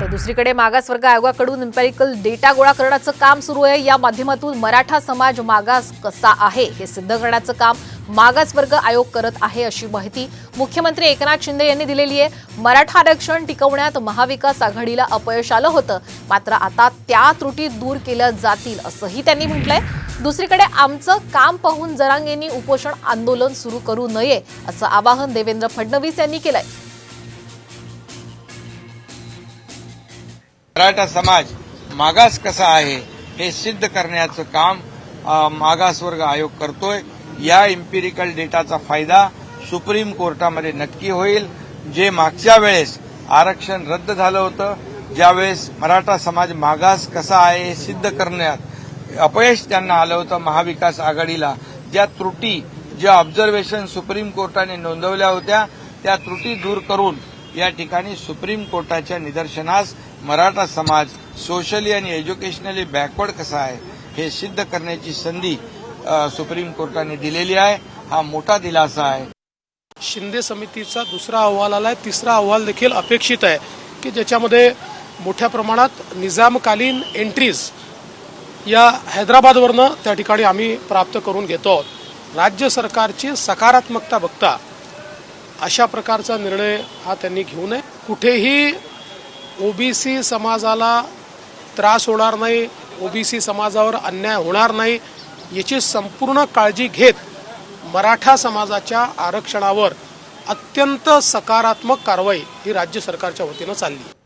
तर दुसरीकडे मागासवर्ग आयोगाकडून इम्पेरिकल डेटा गोळा करण्याचं काम सुरू आहे. या माध्यमातून मराठा समाज मागास कसा आहे हे सिद्ध करण्याचं काम मागासवर्ग आयोग करत आहे अशी माहिती मुख्यमंत्री एकनाथ शिंदे यांनी दिलेली आहे. मराठा आरक्षण टिकवण्यात महाविकास आघाडीला अपयश आलं होतं. मात्र आता त्या त्रुटी दूर केल्या जातील असंही त्यांनी म्हटलंय. दुसरीकडे आमचं काम पाहून जरांगेंनी उपोषण आंदोलन सुरू करू नये असं आवाहन देवेंद्र फडणवीस यांनी केलंय. मराठा समाज मागास कसा आहे हे सिद्ध करण्याचं काम मागासवर्ग आयोग करतोय. या इम्पिरिकल डेटाचा फायदा सुप्रीम कोर्टामध्ये नक्की होईल. जे मागच्या वेळेस आरक्षण रद्द झालं होतं ज्यावेळेस मराठा समाज मागास कसा आहे हे सिद्ध करण्यात अपयश त्यांना आलं होतं महाविकास आघाडीला. ज्या त्रुटी ज्या ऑब्झर्वेशन सुप्रीम कोर्टाने नोंदवल्या होत्या त्या त्रुटी दूर करून या ठिकाणी सुप्रीम कोर्टाच्या निदर्शनास मराठा समाज सोशली आणि एज्युकेशनली बॅकवर्ड कसा आहे हे सिद्ध करण्याची संधी सुप्रीम कोर्टाने दिलेली आहे. हा मोठा दिलासा आहे. शिंदे समितीचा दुसरा अहवाल आलाय. तिसरा अहवाल देखील अपेक्षित आहे की ज्याच्यामध्ये मोठ्या प्रमाणात निजामकालीन एंट्रीज या हैदराबादवरनं त्या ठिकाणी आम्ही प्राप्त करून घेतो आहोत. राज्य सरकारची सकारात्मकता बघता अशा प्रकारचा निर्णय हा त्यांनी घेऊ नये. कुठेही ओबीसी समाजाला त्रास होणार नाही ओबीसी समाजावर अन्याय होणार नाही याची संपूर्ण काळजी घेत मराठा समाजाच्या आरक्षणावर अत्यंत सकारात्मक कारवाई ही राज्य सरकारच्या वतीनं चालली.